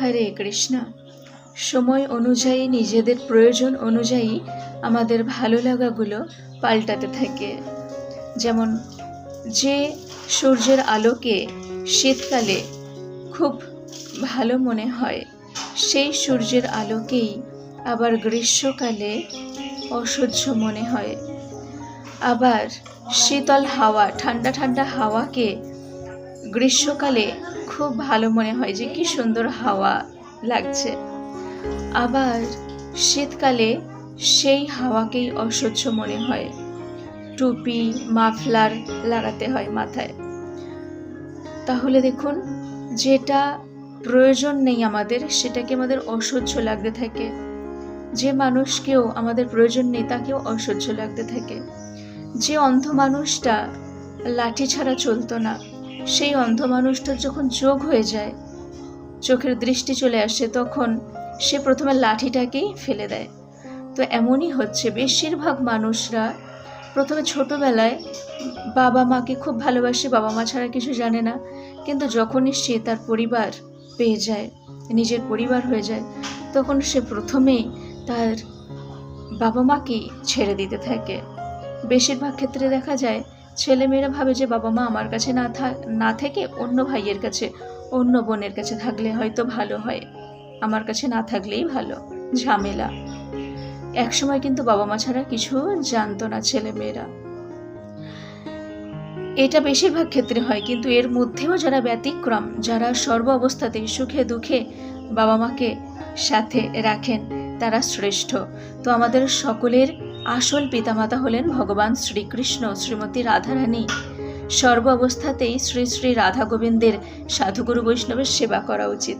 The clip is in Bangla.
হরে কৃষ্ণ। সময় অনুযায়ী, নিজেদের প্রয়োজন অনুযায়ী আমাদের ভালো লাগাগুলো পাল্টাতে থাকে। যেমন, যে সূর্যের আলোকে শীতকালে খুব ভালো মনে হয়, সেই সূর্যের আলোকেই আবার গ্রীষ্মকালে অসহ্য মনে হয়। আবার শীতল হাওয়া, ঠান্ডা ঠান্ডা হাওয়াকে গ্রীষ্মকালে খুব ভালো মনে হয় যে কি সুন্দর হাওয়া লাগছে। আবার শীতকালে সেই হাওয়াকেই অসহ্য মনে হয়। টুপি, মাফলার লাগাতে হয় মাথায়। তাহলে দেখুন, যেটা প্রয়োজন নেই আমাদের, সেটাকে আমাদের অসহ্য লাগতে থাকে। যে মানুষকেও আমাদের প্রয়োজন নেই, তাকেও অসহ্য লাগতে থাকে। যে অন্ধ মানুষটা লাঠি ছাড়া চলতো না সেই অন্ধ মানুষটার যখন চোখ হয়ে যায়, চোখের দৃষ্টি চলে আসে, তখন সে প্রথমে লাঠিটাকেই ফেলে দেয়। তো এমনই হচ্ছে, বেশিরভাগ মানুষরা প্রথমে ছোটবেলায় বাবা মাকে খুব ভালোবাসে, বাবা মা ছাড়া কিছু জানে না। কিন্তু যখনই সে তার পরিবার পেয়ে যায়, নিজের পরিবার হয়ে যায়, তখন সে প্রথমেই তার বাবা মাকেই ছেড়ে দিতে থাকে। বেশিরভাগ ক্ষেত্রে দেখা যায় ছেলেমেয়েরা ভাবে যে বাবা মা আমার কাছে না না থেকে অন্য ভাইয়ের কাছে, অন্য বোনের কাছে থাকলে হয়তো ভালো হয়। আমার কাছে না থাকলেই ভালো। ঝামেলা। একসময় কিন্তু বাবা মা ছাড়া কিছু জানতো না ছেলেমেয়েরা। এটা বেশিরভাগ ক্ষেত্রে হয়, কিন্তু এর মধ্যেও যারা ব্যতিক্রম, যারা সর্ব অবস্থাতেই সুখে দুঃখে বাবা মাকে সাথে রাখেন, তারা শ্রেষ্ঠ। তো আমাদের সকলের আসল পিতামাতা হলেন ভগবান শ্রীকৃষ্ণ, শ্রীমতী রাধারানী। সর্ব অবস্থাতেই শ্রী শ্রী রাধা গোবিন্দের সাধুগুরু বৈষ্ণবের সেবা করা উচিত।